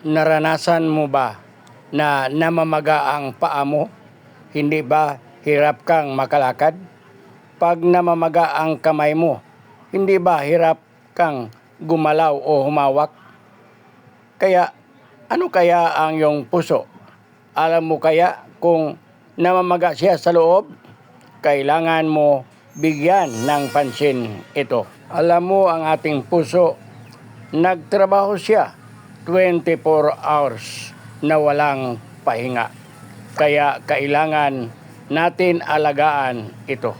naranasan mo ba na namamaga ang paa mo? Hindi ba hirap kang makalakad? Pag namamaga ang kamay mo, hindi ba hirap kang gumalaw o humawak? Kaya ano kaya ang iyong puso? Alam mo kaya kung namamaga siya sa loob? Kailangan mo bigyan ng pansin ito. Alam mo ang ating puso, nagtrabaho siya 24 hours na walang pahinga. Kaya kailangan natin alagaan ito.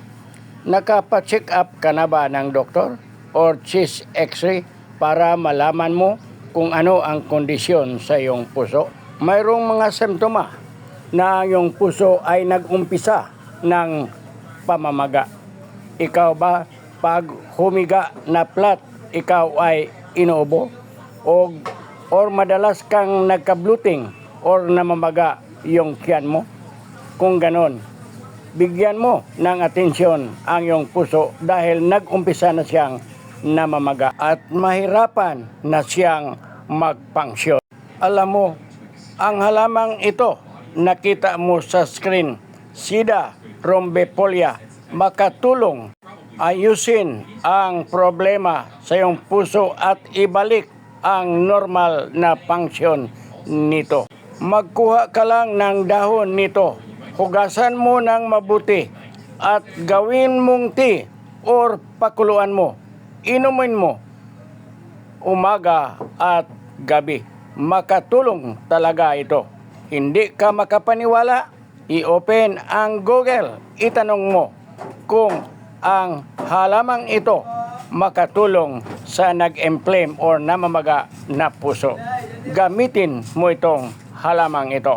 Nakapa-check up ka na ba ng doktor or chest x-ray para malaman mo kung ano ang kondisyon sa iyong puso? Mayroong mga simptoma na iyong puso ay nag-umpisa ng pamamaga. Ikaw ba pag humiga na flat, ikaw ay inuubo? O or madalas kang nagka-bloating or namamaga yung tiyan mo? Kung ganon, bigyan mo ng atensyon ang iyong puso dahil nag-umpisa na siyang namamaga at mahirapan na siyang magpangsyon. Alam mo, ang halamang ito nakita mo sa screen, Sida rhombifolia, makatulong ayusin ang problema sa iyong puso at ibalik ang normal na function nito. Magkuha ka lang ng dahon nito, hugasan mo ng mabuti at gawin mong tea or pakuluan mo. Inumin mo umaga at gabi. Makatulong talaga ito. Hindi ka makapaniwala, i-open ang Google. Itanong mo kung ang halamang ito makatulong sa nag-emplem or namamaga na puso. Gamitin mo itong halamang ito.